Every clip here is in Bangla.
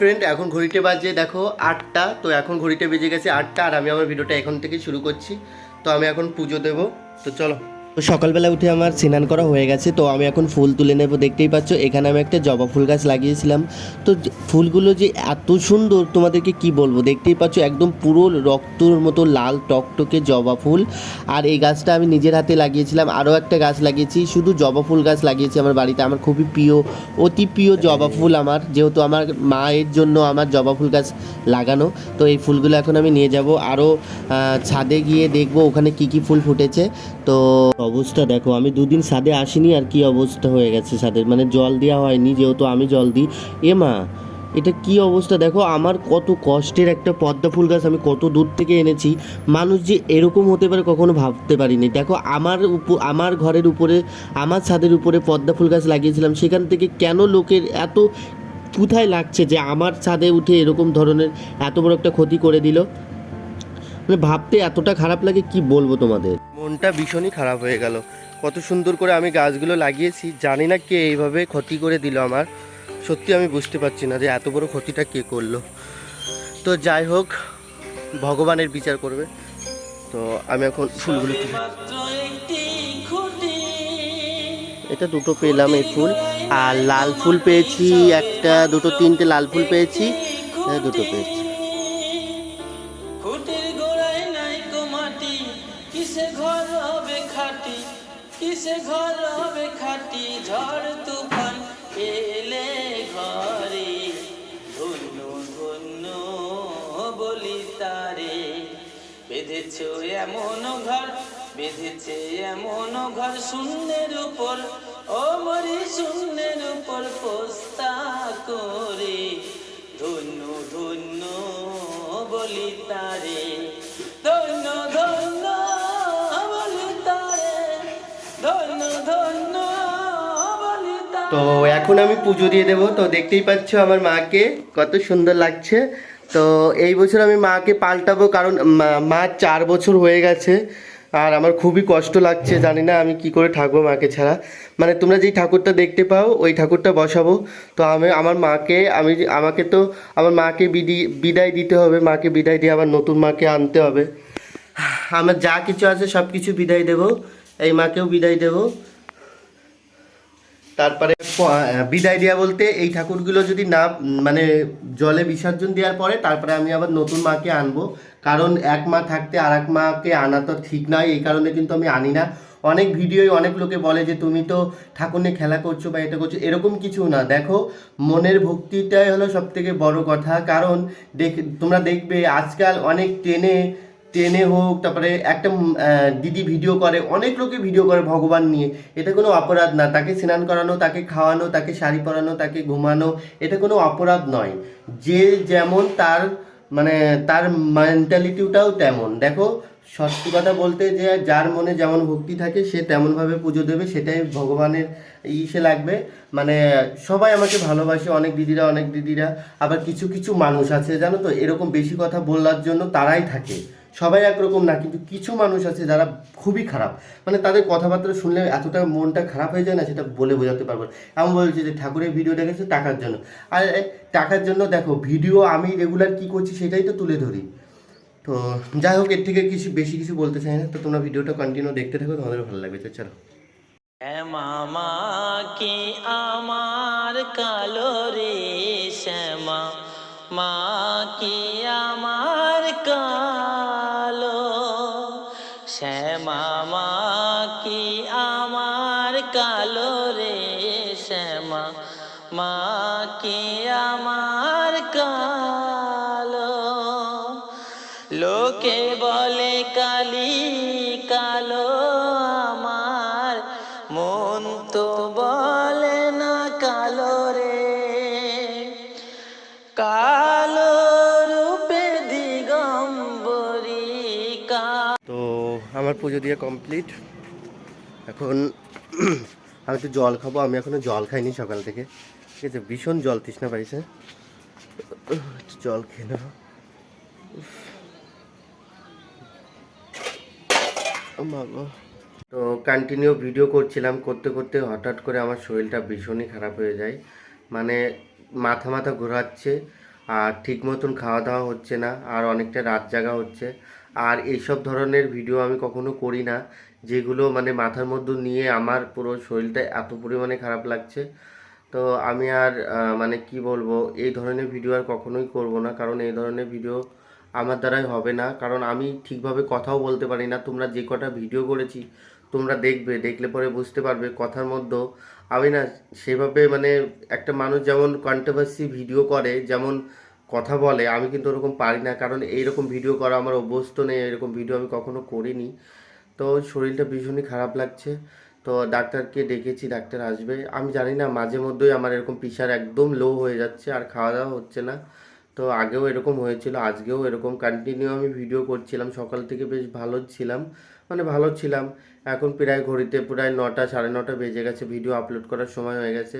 ফ্রেন্ড এখন ঘড়িতে বাজে, দেখো আটটা, তো এখন ঘড়িতে বেজে গেছে আটটা, আর আমি আমার ভিডিওটা এখন থেকে শুরু করছি। তো আমি এখন পুজো দেবো। তো চলো। তো সকালবেলা উঠে আমার স্নান করা হয়ে গেছে, তো আমি এখন ফুল তুলে নেব, দেখতেই পাচ্ছ, এখানে আমি একটা জবা ফুল গাছ লাগিয়েছিলাম। তো ফুলগুলো যে এত সুন্দর, তোমাদেরকে কি বলব, দেখতেই পাচ্ছ, একদম পুরো রক্তর মতো লাল টকটকে জবা ফুল। আর এই গাছটা আমি নিজের হাতে লাগিয়েছিলাম, আরও একটা গাছ লাগিয়েছি, শুধু জবা ফুল গাছ লাগিয়েছি আমার বাড়িতে, আমার খুবই প্রিয়, অতি প্রিয় জবা ফুল আমার, যেহেতু আমার মায়ের জন্য আমার জবা ফুল গাছ লাগানো, তো এই ফুলগুলো এখন আমি নিয়ে যাব। আরও ছাদে গিয়ে দেখব ওখানে কি কি ফুল ফুটেছে। তো অবস্থা দেখো, আমি দুদিন ছাদে আসিনি আর কি অবস্থা হয়ে গেছে সাদের মানে জল দেওয়া হয়নি, যেহেতু আমি জল দিই। এ মা, এটা কি অবস্থা দেখো, আমার কত কষ্টের একটা পদ্মা ফুল গাছ আমি কত দূর থেকে এনেছি। মানুষ যে এরকম হতে পারে কখনো ভাবতে পারিনি। দেখো, আমার উপ আমার ঘরের উপরে, আমার ছাদের উপরে পদ্মা ফুল গাছ লাগিয়েছিলাম, সেখান থেকে কেন লোকের এত কোথায় লাগছে যে আমার ছাদে উঠে এরকম ধরনের এত বড় একটা ক্ষতি করে দিল? মানে ভাবতে এতটা খারাপ লাগে, কি বলব তোমাদের? মনটা ভীষণই খারাপ হয়ে গেল। কত সুন্দর করে আমি গাছগুলো লাগিয়েছি, জানি না কে এইভাবে ক্ষতি করে দিল আমার। সত্যি আমি বুঝতে পারছি না যে এত বড় ক্ষতিটা কে করল। তো যাই হোক, ভগবানের বিচার করবে। তো আমি এখন ফুলগুলো তুলে। এটা দুটো পেলাম এই ফুল। আর লাল ফুল পেয়েছি, একটা, দুটো, তিনটে লাল ফুল পেয়েছি দুটো পেয়েছি। তারে বেঁধেছ এমন ঘর, বেঁধেছে এমন ঘর, শূন্যের উপর। ও মরি, শূন্যের উপর পোস্তা করে। ধন্য ধন্য বলি তারে। ধন্য ধন্য তো এখন আমি পুজো দিয়ে দেবো। তো দেখতেই পাচ্ছ আমার মাকে, কত সুন্দর লাগছে। তো এই বছর আমি মাকে পাল্টাবো কারণ মা- চার বছর হয়ে গেছে আর আমার খুবই কষ্ট লাগছে, জানি না আমি কি করে থাকব মাকে ছাড়া। মানে তোমরা যেই ঠাকুরটা দেখতে পাও, ওই ঠাকুরটা বসাবো। তো আমি, আমার মাকে, আমি আমাকে তো, আমার মাকে বিদি, বিদায় দিতে হবে, মাকে বিদায় দিয়ে আবার নতুন মাকে আনতে হবে। আমার যা কিছু আছে সব কিছু বিদায় দেবো, এই মাকেও বিদায় দেবো। তারপরে বিদায় দেওয়া বলতে এই ঠাকুরগুলো যদি না মানে জলে বিসর্জন দেওয়ার পরে তারপরে আমি আবার নতুন মাকে আনব। কারণ এক মা থাকতে আর এক মাকে আনা তো ঠিক নয়, এই কারণে কিন্তু আমি আনি না। অনেক ভিডিওয় অনেক লোকে বলে যে, তুমি তো ঠাকুর নিয়ে খেলা করছ বা এটা করছ। এরকম কিছু না। দেখো, মনের ভক্তিটাই হলো সব থেকে বড় কথা। কারণ দেখ, তোমরা দেখবে আজকাল অনেক ট্রেনে ট্রেনে হোক, তারপরে একটা দিদি ভিডিও করে, অনেক লোকে ভিডিও করে ভগবান নিয়ে। এটা কোনো অপরাধ না। তাকে স্নান করানো, তাকে খাওয়ানো, তাকে শাড়ি পরানো, তাকে ঘুমানো এটা কোনো অপরাধ নয়। যে যেমন তার মানে তার মেন্টালিটিটাও তেমন। দেখো, সত্যি কথা বলতে যে যার মনে যেমন ভক্তি থাকে, সে তেমনভাবে পুজো দেবে, সেটাই ভগবানের ইসে লাগবে। মানে সবাই আমাকে ভালোবাসে, অনেক দিদিরা অনেক দিদিরা। আবার কিছু কিছু মানুষ আছে, জানো তো? এরকম বেশি কথা বলার জন্য তারাই থাকে। সবাই একরকম না, কিন্তু কিছু মানুষ আছে যারা খুবই খারাপ। মানে তাদের কথাবার্তা শুনলে এতটা মনটা খারাপ হয়ে যায় না সেটা বলে বোঝাতে পারব। এমন বলছে যে ঠাকুরের ভিডিও দেখেছে টাকার জন্য। আর টাকার জন্য দেখো ভিডিও আমি রেগুলার কি করছি সেটাই তো তুলে ধরি। তো যাই হোক, এর থেকে কিছু বেশি কিছু বলতে চাই না, তো তোমরা ভিডিওটা কন্টিনিউ দেখতে থাকো তোমাদের ভালো লাগবে। চলো। শ্যামা কি আমার কালো রে শ্যামা? মা কি আমার কালো রে শ্যামা, মা কি আমার কালো? লোকে বলে কালি কালো আমার, মন তো বলে না কালো রে। কালো রূপে দিগম্বরী তো আমার পুজো দিয়ে কমপ্লিট এখন আমি তো জল খাব, আমি এখনও জল খাইনি সকাল থেকে। ঠিক আছে, ভীষণ জল তৃষ্ণা পাইছে। জল খেয়ে নেব তো কন্টিনিউ ভিডিও করছিলাম, করতে করতে হঠাৎ করে আমার শরীরটা ভীষণই খারাপ হয়ে যায়। মানে মাথা মাথা ঘোরাচ্ছে, আর ঠিক মতন খাওয়া দাওয়া হচ্ছে না, আর অনেকটা রাত জাগা হচ্ছে। আর এইসব ধরনের ভিডিও আমি কখনো করি না। যেগুলো মানে মাথার মধ্যে নিয়ে আমার পুরো শরীরটা এত পরিমাণে খারাপ লাগছে। তো আমি আর মানে কি বলব, এই ধরনের ভিডিও আর কখনোই করব না। কারণ এই ধরনের ভিডিও আমার দ্বারাই হবে না। কারণ আমি ঠিকভাবে কথাও বলতে পারি না। তোমরা যে কটা ভিডিও করেছি, তোমরা দেখবে। দেখলে পরে বুঝতে পারবে কথার মধ্যেও আমি না সেভাবে মানে একটা মানুষ যেমন কন্ট্রোভার্সি ভিডিও করে, যেমন কথা বলে, আমি কিন্তু ওরকম পারি না। কারণ এইরকম ভিডিও করা আমার অভ্যস্ত নেই। এরকম ভিডিও আমি কখনো করিনি। তো শরীরটা ভীষণই খারাপ লাগছে। তো ডাক্তারকে ডেকেছি, ডাক্তার আসবে। আমি জানি না, মাঝে মধ্যেই আমার এরকম প্রেশার একদম লো হয়ে যাচ্ছে আর খাওয়া দাওয়া হচ্ছে না। তো আগেও এরকম হয়েছিল, আজকেও এরকম। কন্টিনিউ আমি ভিডিও করছিলাম, সকাল থেকে বেশ ভালো ছিলাম। মানে ভালো ছিলাম। এখন প্রায় ঘড়িতে প্রায় নটা, সাড়ে নটা বেজে গেছে ভিডিও আপলোড করার সময় হয়ে গেছে।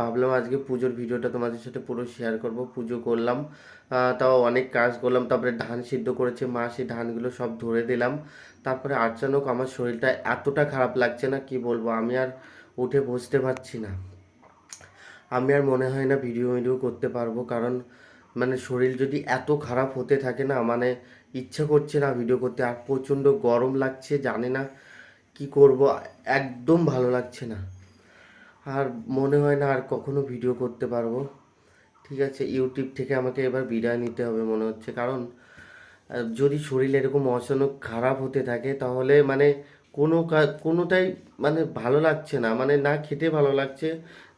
ভাবলাম আজকে পুজোর ভিডিওটা তোমাদের সাথে পুরো শেয়ার করব, পুজো করলাম। তাও অনেক কাজ করলাম, তারপরে ধান সিদ্ধ করেছে মা, সেই ধানগুলো সব ধরে দিলাম। তারপরে আচানক আমার শরীরটা এতটা খারাপ লাগছে না, কি বলব, আমি আর উঠে বসতে পারছি না। আমি আর মনে হয় না ভিডিও ভিডিও করতে পারব, কারণ মানে শরীর যদি এত খারাপ হতে থাকে না মানে ইচ্ছা করছে না ভিডিও করতে, আর প্রচণ্ড গরম লাগছে, জানে না কি করব? একদম ভালো লাগছে না। আর মনে হয় না আর কখনো ভিডিও করতে পারব। ঠিক আছে ইউটিউব থেকে আমাকে এবার বিদায় নিতে হবে মনে হচ্ছে। কারণ যদি শরীর এরকম অচানক খারাপ হতে থাকে, তাহলে মানে কোনো কোনোটাই মানে ভালো লাগছে না। মানে না খেতে ভালো লাগছে,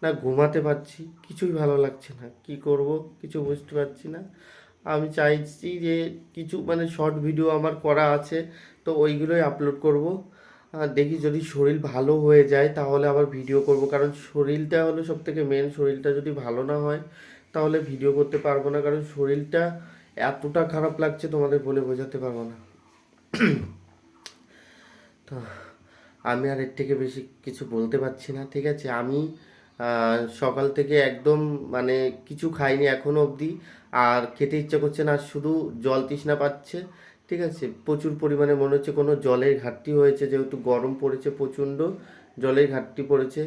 না ঘুমাতে পারছি, কিছুই ভালো লাগছে না। কি করব? কিছু বুঝতে পারছি না। আমি চাইছি যে কিছু মানে শর্ট ভিডিও আমার করা আছে, তো ওইগুলোই আপলোড করব। দেখি যদি শরীর ভালো হয়ে যায় তাহলে আবার ভিডিও করব। কারণ শরীরটা হলো সব থেকে মেন শরীরটা যদি ভালো না হয় তাহলে ভিডিও করতে পারব না। কারণ শরীরটা এতটা খারাপ লাগছে তোমাদের বলে বোঝাতে পারব না। তো আমি আর এর থেকে বেশি কিছু বলতে পারছি না, ঠিক আছে? আমি সকাল থেকে একদম মানে কিছু খাইনি এখনও অবধি। আর খেতে ইচ্ছা করছে না, শুধু জল তৃষ্ণা পাচ্ছে। ঠিক আছে, প্রচুর পরিমাণে মনে হচ্ছে কোনো জলের ঘাটতি হয়েছে, যেহেতু গরম পড়েছে প্রচণ্ড, জলের ঘাটতি পড়েছে।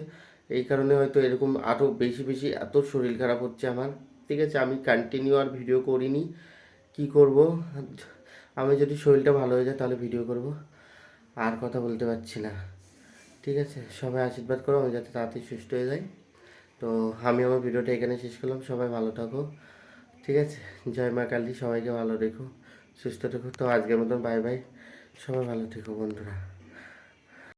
এই কারণে হয়তো এরকম আরও বেশি বেশি এত শরীর খারাপ হচ্ছে আমার। ঠিক আছে, আমি কন্টিনিউ আর ভিডিও করিনি। কি করব? আমি যদি শরীরটা ভালো হয়ে যায় তাহলে ভিডিও করব। আর কথা বলতে পারছি না। ঠিক আছে, সবাই আশীর্বাদ করো, আমি যাতে তাড়াতাড়ি সুস্থ হয়ে যাই। তো আমি আমার ভিডিওটা এখানে শেষ করলাম, সবাই ভালো থাকো। ঠিক আছে, জয় মা কালী, সবাইকে ভালো রেখো। সুস্থ থেকো। তো আজকের মতন বাই বাই সবাই ভালো থেকো বন্ধুরা।